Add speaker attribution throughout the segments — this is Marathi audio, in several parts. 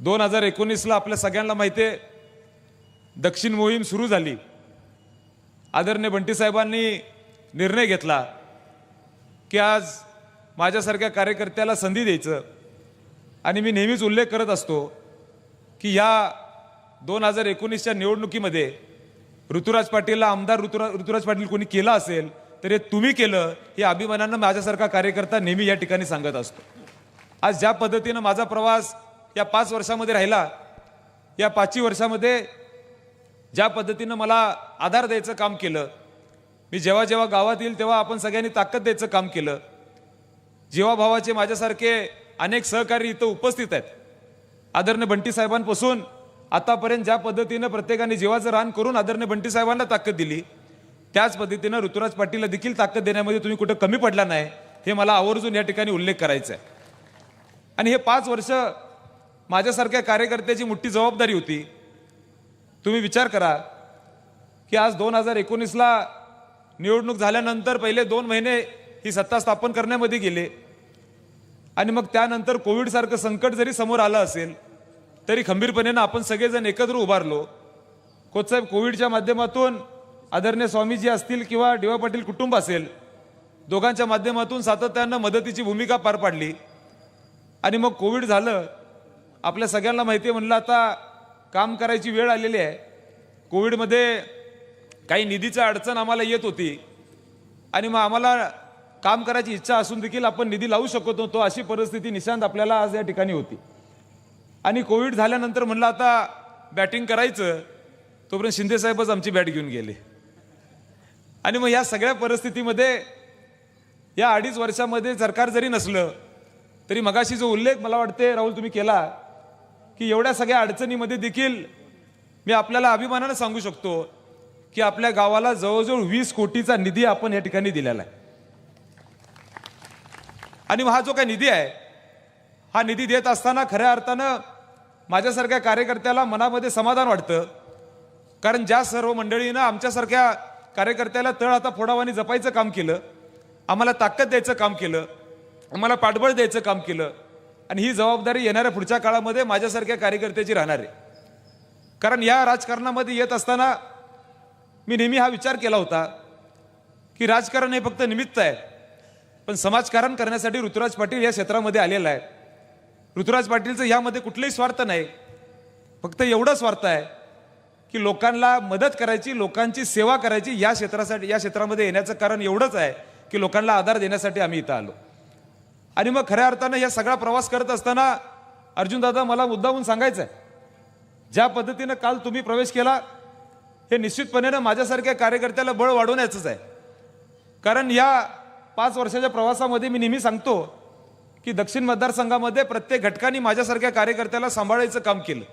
Speaker 1: दोन हजार एकोणीसला आपल्या सगळ्यांना माहिती आहे दक्षिण मोहीम सुरू झाली. आदरणीय बंटीसाहेबांनी निर्णय घेतला की आज माझ्यासारख्या कार्यकर्त्याला संधी द्यायचं. आणि मी नेहमीच उल्लेख करत असतो की ह्या दोन हजार एकोणीसच्या निवडणुकीमध्ये ऋतुराज पाटीलला आमदार ऋतुरा ऋतुराज पाटील कोणी केलं असेल तर हे तुम्ही केलं हे अभिमानानं माझ्यासारखा कार्यकर्ता नेहमी या ठिकाणी सांगत असतो. आज ज्या पद्धतीनं माझा प्रवास या पाच वर्षामध्ये राहिला. या पाचही वर्षामध्ये ज्या पद्धतीनं मला आधार द्यायचं काम केलं मी जेव्हा जेव्हा गावात येईल तेव्हा आपण सगळ्यांनी ताकद द्यायचं काम केलं. जीवाभावाचे माझ्यासारखे अनेक सहकारी इथं उपस्थित आहेत. आदरणीय बंटी साहेबांपासून आतापर्यंत ज्या पद्धतीनं प्रत्येकाने जीवाचं रान करून आदरणीय बंटी साहेबांना ताकद दिली त्याच पद्धतीनं ऋतुराज पाटीलला देखील ताकद देण्यामध्ये तुम्ही कुठं कमी पडला नाही हे मला आवर्जून या ठिकाणी उल्लेख करायचा आहे आणि हे पाच वर्ष माझ्यासारख्या कार्यकर्त्याची मोठी जबाबदारी होती. तुम्ही विचार करा की आज दोन हजार एकोणीसला निवडणूक झाल्यानंतर पहिले दोन महिने ही सत्ता स्थापन करण्यामध्ये गेले. आणि मग त्यानंतर कोविडसारखं संकट जरी समोर आलं असेल तरी खंबीरपणेनं आपण सगळेजण एकत्र उभारलो. कोचसाहेब कोविडच्या माध्यमातून आदरणीय स्वामीजी असतील किंवा डी वाय पाटील कुटुंब असेल दोघांच्या माध्यमातून सातत्यानं मदतीची भूमिका पार पाडली. आणि मग कोविड झालं आपल्या सगळ्यांना माहिती आहे म्हणलं आता काम करायची वेळ आलेली आहे. कोविडमध्ये काही निधीचा अडचण आम्हाला येत होती. आणि मग आम्हाला काम करायची इच्छा असून देखील आपण निधी लावू शकत नव्हतो अशी परिस्थिती निशांत आपल्याला आज या ठिकाणी होती. आणि कोविड झाल्यानंतर म्हणलं आता बॅटिंग करायचं तोपर्यंत शिंदेसाहेबच आमची बॅट घेऊन गेले. आणि मग या सगळ्या परिस्थितीमध्ये या अडीच वर्षामध्ये सरकार जरी नसलं तरी मगाशी जो उल्लेख मला वाटते राहुल तुम्ही केला की एवढ्या सगळ्या अडचणीमध्ये देखील मी आपल्याला अभिमानानं सांगू शकतो की आपल्या गावाला जवळजवळ वीस कोटीचा निधी आपण या ठिकाणी दिलेला आहे. आणि मग हा जो काही निधी आहे हा निधी देत असताना खऱ्या अर्थानं माझ्यासारख्या कार्यकर्त्याला मनामध्ये समाधान वाटतं. कारण ज्या सर्व मंडळीनं आमच्यासारख्या कार्यकर्त्याला तळ आता फोडावानी जपायचं काम केलं आम्हाला ताकद द्यायचं काम केलं आम्हाला पाठबळ द्यायचं काम केलं आणि ही जबाबदारी येणाऱ्या पुढच्या काळामध्ये माझ्यासारख्या कार्यकर्त्याची राहणार आहे. कारण या राजकारणामध्ये येत असताना मी नेहमी हा विचार केला होता की राजकारण हे फक्त निमित्त आहे पण समाजकारण करण्यासाठी ऋतुराज पाटील या क्षेत्रामध्ये आलेला आहे. ऋतुराज पाटीलचं यामध्ये कुठलाही स्वार्थ नाही फक्त एवढा स्वार्थ आहे की लोकांना मदत करायची लोकांची सेवा करायची या क्षेत्रासाठी या क्षेत्रामध्ये येण्याचं कारण एवढंच आहे की लोकांना आधार देण्यासाठी आम्ही इथं आलो. आणि मग खऱ्या अर्थानं या सगळा प्रवास करत असताना अर्जुनदादा मला मुद्दाहून सांगायचं आहे ज्या पद्धतीनं काल तुम्ही प्रवेश केला हे निश्चितपणे माझ्यासारख्या कार्यकर्त्याला बळ वाढवण्याचंच आहे. कारण या पाच वर्षाच्या प्रवासामध्ये मी नेहमी सांगतो की दक्षिण मतदारसंघामध्ये प्रत्येक घटकाने माझ्यासारख्या कार्यकर्त्याला सांभाळायचं काम केलं.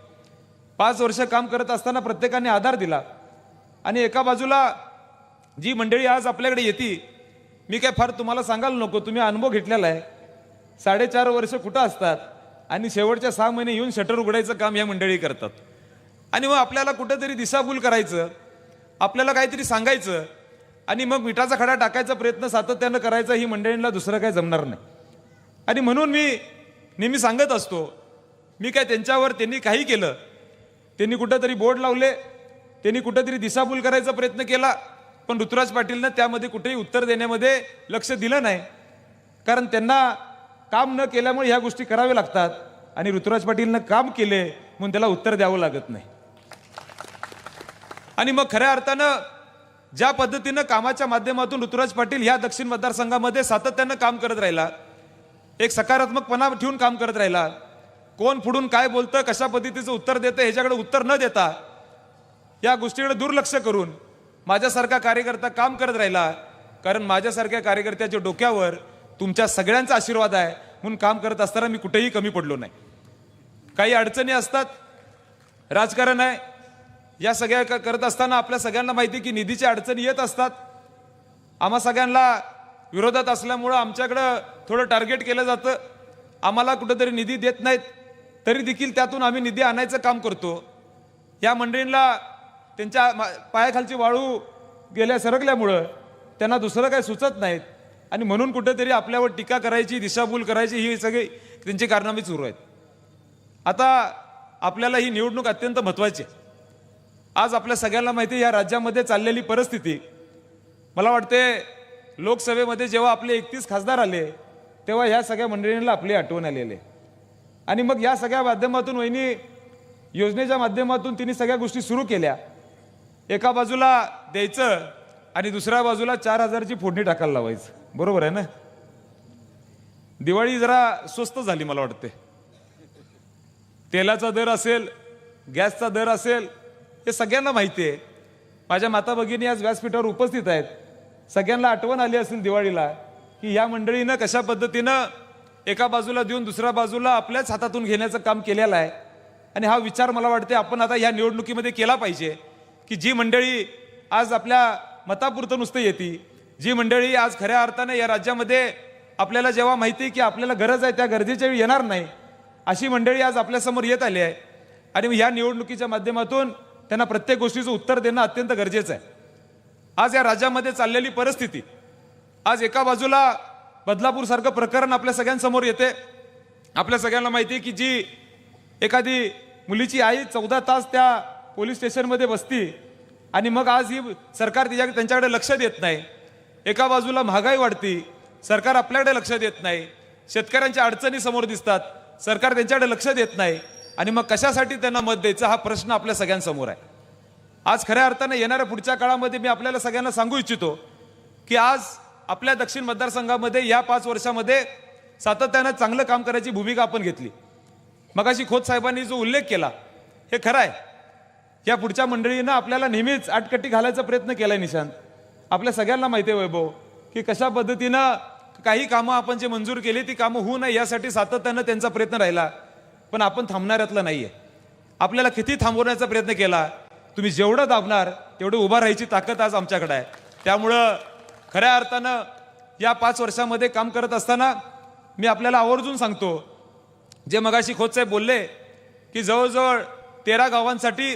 Speaker 1: पाच वर्ष काम करत असताना प्रत्येकाने आधार दिला. आणि एका बाजूला जी मंडळी आज आपल्याकडे येते मी काय फार तुम्हाला सांगायला नको तुम्ही अनुभव घेतलेला आहे. साडेचार वर्ष कुठं असतात? आणि शेवटच्या सहा महिने येऊन शटर उघडायचं काम या मंडळी करतात. आणि मग आपल्याला कुठंतरी दिशाभूल करायचं आपल्याला काहीतरी सांगायचं आणि मग मिठाचा खडा टाकायचा प्रयत्न सातत्यानं करायचा ही मंडळींना दुसरं काही जमणार नाही. आणि म्हणून मी नेहमी सांगत असतो मी काय त्यांच्यावर त्यांनी काही केलं त्यांनी कुठंतरी बोर्ड लावले त्यांनी कुठंतरी दिशाभूल करायचा प्रयत्न केला पण ऋतुराज पाटीलनं त्यामध्ये कुठेही उत्तर देण्यामध्ये लक्ष दिलं नाही. कारण त्यांना काम न केल्यामुळे ह्या गोष्टी कराव्या लागतात. आणि ऋतुराज पाटीलनं काम केले म्हणून त्याला उत्तर द्यावं लागत नाही. आणि मग खऱ्या अर्थानं ज्या पद्धतीनं कामाच्या माध्यमातून ऋतुराज पाटील ह्या दक्षिण मतदारसंघामध्ये सातत्यानं काम करत राहिला एक सकारात्मकपणा ठेवून काम करत राहिला कोण पुढून काय बोलतं कशा पद्धतीचं उत्तर देतं ह्याच्याकडे उत्तर न देता या गोष्टीकडे दुर्लक्ष करून माझ्यासारखा कार्यकर्ता काम करत राहिला. कारण माझ्यासारख्या कार्यकर्त्याच्या डोक्यावर तुमच्या सगळ्यांचा आशीर्वाद आहे. म्हणून काम करत असताना मी कुठेही कमी पडलो नाही. काही अडचणी असतात राजकारण आहे. या सगळ्या क- करत असताना आपल्या सगळ्यांना माहिती की निधीच्या अडचणी येत असतात. आम्हा सगळ्यांना विरोधात असल्यामुळं आमच्याकडं थोडं टार्गेट केलं जातं. आम्हाला कुठंतरी निधी देत नाहीत. तरी देखील त्यातून आम्ही निधी आणायचं काम करतो. या मंडळींना त्यांच्या मा- पायाखालची वाळू गेल्या सरकल्यामुळं त्यांना दुसरं काही सुचत नाहीत. आणि म्हणून कुठेतरी आपल्यावर टीका करायची दिशाभूल करायची ही सगळी त्यांची कारनामे सुरू आहेत. आता आपल्याला ही निवडणूक अत्यंत महत्त्वाची आहे. आज आपल्या सगळ्यांना माहिती आहे या राज्यामध्ये चाललेली परिस्थिती मला वाटते लोकसभेमध्ये जेव्हा आपले एकतीस खासदार आले तेव्हा ह्या सगळ्या मंडळींना आपली आठवण आलेली आहे. आणि मग या सगळ्या माध्यमातून वहिनी योजनेच्या माध्यमातून तिने सगळ्या गोष्टी सुरू केल्या. एका बाजूला द्यायचं आणि दुसऱ्या बाजूला चार हजारची फोडणी टाकायला लावायचं. बरोबर आहे ना? दिवाळी जरा स्वस्त झाली मला वाटते. तेलाचा दर असेल गॅसचा दर असेल हे सगळ्यांना माहिती आहे. माझ्या माता भगिनी आज व्यासपीठावर उपस्थित आहेत. सगळ्यांना आठवण आली असेल दिवाळीला की या मंडळीनं कशा पद्धतीनं एका बाजूला देऊन दुसऱ्या बाजूला आपल्याच हातातून घेण्याचं काम केलेलं आहे. आणि हा विचार मला वाटते आपण आता ह्या निवडणुकीमध्ये केला पाहिजे की जी मंडळी आज आपल्या मतापुरतं नुसतं येते जी मंडळी आज खऱ्या अर्थाने या राज्यामध्ये आपल्याला जेव्हा माहिती आहे की आपल्याला गरज आहे त्या गरजेच्या वेळी येणार नाही अशी मंडळी आज आपल्यासमोर येत आली आहे. आणि या निवडणुकीच्या माध्यमातून त्यांना प्रत्येक गोष्टीचं उत्तर देणं अत्यंत गरजेचं आहे. आज या राज्यामध्ये चाललेली परिस्थिती आज एका बाजूला बदलापूर सारखं प्रकरण आपल्या सगळ्यांसमोर येते. आपल्या सगळ्यांना माहिती आहे की जी एखादी मुलीची आई चौदा तास त्या पोलीस स्टेशनमध्ये बसती आणि मग आज ही सरकार तिच्या त्यांच्याकडे लक्ष देत नाही. एका बाजूला महागाई वाढती सरकार आपल्याकडे लक्ष देत नाही शेतकऱ्यांच्या अडचणी समोर दिसतात सरकार त्यांच्याकडे लक्ष देत नाही आणि मग कशासाठी त्यांना मत द्यायचं हा प्रश्न आपल्या सगळ्यांसमोर आहे. आज खऱ्या अर्थाने येणाऱ्या पुढच्या काळामध्ये मी आपल्याला सगळ्यांना सांगू इच्छितो की आज आपल्या दक्षिण मतदारसंघामध्ये या पाच वर्षामध्ये सातत्यानं चांगलं काम करायची भूमिका आपण घेतली. मगाशी खोत साहेबांनी जो उल्लेख केला हे खरं आहे. या पुढच्या मंडळीनं आपल्याला नेहमीच आटकट्टी घालायचा प्रयत्न केलाय निशांत. आपल्या सगळ्यांना माहिती आहे वैभव की कशा पद्धतीनं काही कामं आपण जे मंजूर केली ती कामं होऊ नये यासाठी सातत्यानं त्यांचा प्रयत्न राहिला. पण आपण थांबणाऱ्यातलं आहे आपल्याला किती थांबवण्याचा प्रयत्न केला तुम्ही जेवढं दाबणार तेवढं उभा राहायची ताकद आज आमच्याकडे आहे. त्यामुळं खऱ्या अर्थानं या पाच वर्षामध्ये काम करत असताना मी आपल्याला आवर्जून सांगतो जे मगाशी खोतसाहेब बोलले की जवळजवळ तेरा गावांसाठी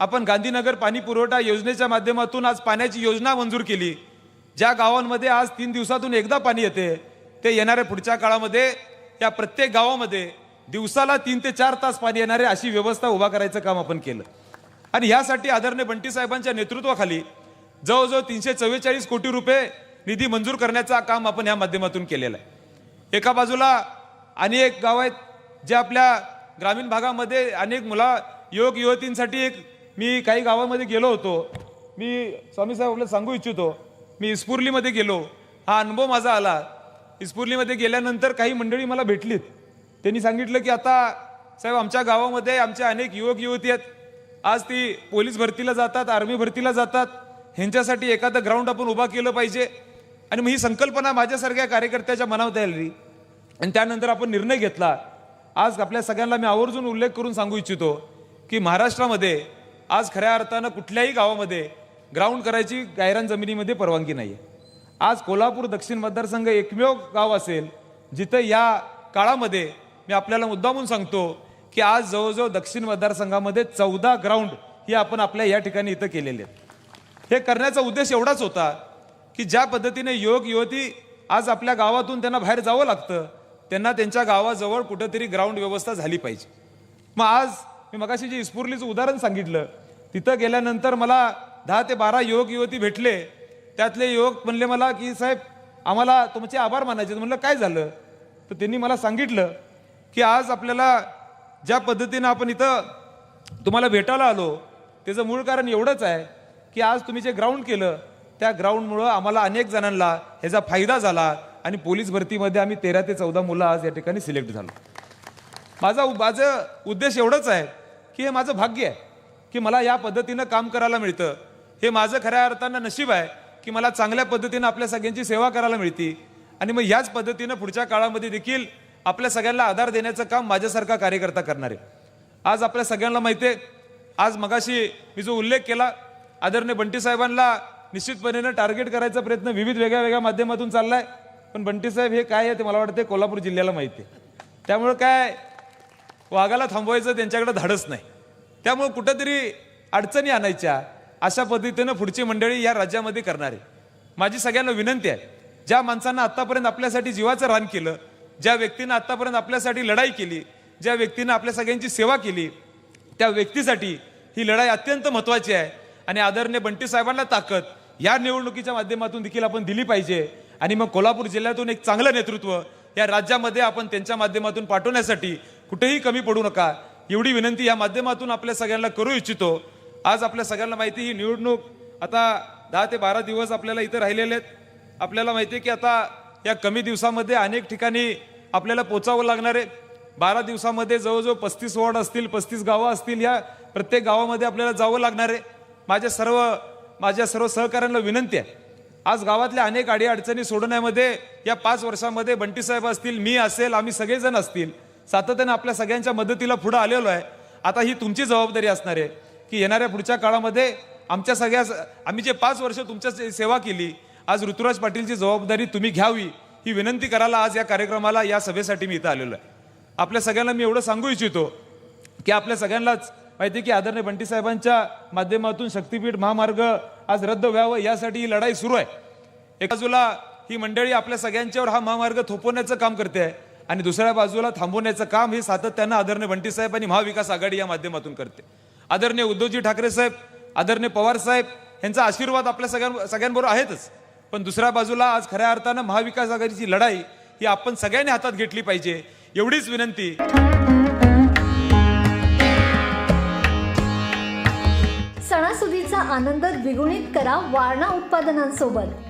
Speaker 1: आपण गांधीनगर पाणी पुरवठा योजनेच्या माध्यमातून आज पाण्याची योजना मंजूर केली. ज्या गावांमध्ये आज तीन दिवसातून एकदा पाणी येते ते येणाऱ्या पुढच्या काळामध्ये या प्रत्येक गावामध्ये दिवसाला तीन ते चार तास पाणी येणारे अशी व्यवस्था उभा करायचं काम आपण केलं. आणि यासाठी आदरणीय बंटी साहेबांच्या नेतृत्वाखाली जवळजवळ तीनशे चव्वेचाळीस कोटी रुपये निधी मंजूर करण्याचं काम आपण या माध्यमातून केलेलं आहे. एका बाजूला अनेक गाव आहेत जे आपल्या ग्रामीण भागामध्ये अनेक मुला युवक युवतींसाठी एक मी काही गावामध्ये गेलो होतो. मी स्वामी साहेब आपल्याला सांगू इच्छितो मी इस्पुर्लीमध्ये गेलो. हा अनुभव माझा आला. इस्पुर्लीमध्ये गेल्यानंतर काही मंडळी मला भेटलीत. त्यांनी सांगितलं की आता साहेब आमच्या गावामध्ये आमचे अनेक युवक युवती आहेत. आज ती पोलीस भरतीला जातात आर्मी भरतीला जातात. ह्यांच्यासाठी एखादं ग्राउंड आपण उभा केलं पाहिजे. आणि मग ही संकल्पना माझ्यासारख्या कार्यकर्त्याच्या मनावर आली आणि त्यानंतर आपण निर्णय घेतला. आज आपल्या सगळ्यांना मी आवर्जून उल्लेख करून सांगू इच्छितो की महाराष्ट्रामध्ये आज खऱ्या अर्थानं कुठल्याही गावामध्ये ग्राउंड करायची गायरान जमिनीमध्ये परवानगी नाही आहे आज कोल्हापूर दक्षिण मतदारसंघ एकमेव गाव असेल जिथं या काळामध्ये मी आपल्याला मुद्दामून सांगतो की आज जवळजवळ दक्षिण मतदारसंघामध्ये चौदा ग्राउंड ही आपण आपल्या या ठिकाणी इथं केलेले आहेत. हे करण्याचा उद्देश एवढाच होता की ज्या पद्धतीने युवक युवती आज आपल्या गावातून त्यांना बाहेर जावं लागतं त्यांना त्यांच्या गावाजवळ कुठंतरी ग्राउंड व्यवस्था झाली पाहिजे. मग आज मी मगाशी जे इस्फुर्लीचं उदाहरण सांगितलं तिथं गेल्यानंतर मला दहा ते बारा युवक युवती भेटले. त्यातले युवक म्हणले मला की साहेब आम्हाला तुमचे आभार मानायचे. म्हणलं काय झालं? तर त्यांनी मला सांगितलं की आज आपल्याला ज्या पद्धतीनं आपण इथं तुम्हाला भेटायला आलो त्याचं मूळ कारण एवढंच आहे की आज तुम्ही जे ग्राउंड केलं त्या ग्राउंडमुळं आम्हाला अनेक जणांना ह्याचा फायदा झाला आणि पोलीस भरतीमध्ये आम्ही तेरा ते चौदा मुलं आज या ठिकाणी सिलेक्ट झालो. माझा माझं उद्देश एवढंच आहे की हे माझं भाग्य आहे की मला या पद्धतीनं काम करायला मिळतं. हे माझं खऱ्या अर्थानं नशीब आहे की मला चांगल्या पद्धतीनं आपल्या सगळ्यांची सेवा करायला मिळते. आणि मग याच पद्धतीनं पुढच्या काळामध्ये देखील आपल्या सगळ्यांना आधार देण्याचं काम माझ्यासारखा कार्यकर्ता करणार आहे. आज आपल्या सगळ्यांना माहिती आहे आज मगाशी मी जो उल्लेख केला आदरणीय बंटी साहेबांना निश्चितपणे टार्गेट करायचा प्रयत्न विविध वेगळ्या वेगळ्या माध्यमातून चाललाय. पण बंटी साहेब हे काय आहे ते मला वाटतं कोल्हापूर जिल्ह्याला माहिती आहे. त्यामुळं काय वाघाला थांबवायचं त्यांच्याकडे धाडच नाही. त्यामुळं कुठंतरी अडचणी आणायच्या. अशा पद्धतीनं पुढची मंडळी या राज्यामध्ये करणार आहे. माझी सगळ्यांना विनंती आहे ज्या माणसांना आतापर्यंत आपल्यासाठी जीवाचं रान केलं ज्या व्यक्तीनं आतापर्यंत आपल्यासाठी लढाई केली ज्या व्यक्तीनं आपल्या सगळ्यांची सेवा केली त्या व्यक्तीसाठी ही लढाई अत्यंत महत्त्वाची आहे. आणि आदरणीय बंटी साहेबांना ताकद या निवडणुकीच्या माध्यमातून देखील आपण दिली पाहिजे. आणि मग कोल्हापूर जिल्ह्यातून एक चांगलं नेतृत्व या राज्यामध्ये आपण त्यांच्या माध्यमातून पाठवण्यासाठी कुठेही कमी पडू नका. एवढी विनंती या माध्यमातून आपल्या सगळ्यांना करू इच्छितो. आज आपल्या सगळ्यांना माहिती ही निवडणूक आता दहा ते बारा दिवस आपल्याला इथे राहिलेले आहेत. आपल्याला माहिती आहे की आता या कमी दिवसामध्ये अनेक ठिकाणी आपल्याला पोचावं लागणार आहे. बारा दिवसामध्ये जवळजवळ पस्तीस वॉर्ड असतील पस्तीस गावं असतील या प्रत्येक गावामध्ये आपल्याला जावं लागणार आहे. माझ्या सर्व माझ्या सर्व सहकाऱ्यांना विनंती आहे. आज गावातल्या अनेक अडीअडचणी सोडवण्यामध्ये या पाच वर्षामध्ये बंटीसाहेब असतील मी असेल आम्ही सगळेजण असतील सातत्याने आपल्या सगळ्यांच्या मदतीला पुढं आलेलो आहे. आता ही तुमची जबाबदारी असणार आहे की येणाऱ्या पुढच्या काळामध्ये आमच्या सगळ्या आम्ही जे पाच वर्ष तुमच्या सेवा केली आज ऋतुराज पाटीलची जबाबदारी तुम्ही घ्यावी ही विनंती करायला आज या कार्यक्रमाला या सभेसाठी मी इथं आलेलो आहे. आपल्या सगळ्यांना मी एवढं सांगू इच्छितो की आपल्या सगळ्यांनाच माहिती आहे की आदरणीय बंटी साहेबांच्या माध्यमातून शक्तीपीठ महामार्ग आज रद्द व्हावं यासाठी ही लढाई सुरू आहे. एका बाजूला ही मंडळी आपल्या सगळ्यांच्यावर हा महामार्ग थोपवण्याचं काम करते आहे आणि दुसऱ्या बाजूला थांबवण्याचं काम हे सातत्यानं आदरणीय बंटी साहेब आणि महाविकास आघाडी या माध्यमातून करते. आदरणीय उद्धवजी ठाकरे साहेब आदरणीय पवार साहेब यांचा आशीर्वाद आपल्या सगळ्यां सगळ्यांबरोबर आहेतच. पण दुसऱ्या बाजूला आज खऱ्या अर्थानं महाविकास आघाडीची लढाई ही आपण सगळ्यांनी हातात घेतली पाहिजे एवढीच विनंती.
Speaker 2: सणासुदीचा आनंद द्विगुणित करा वारणा उत्पादनांसोबत.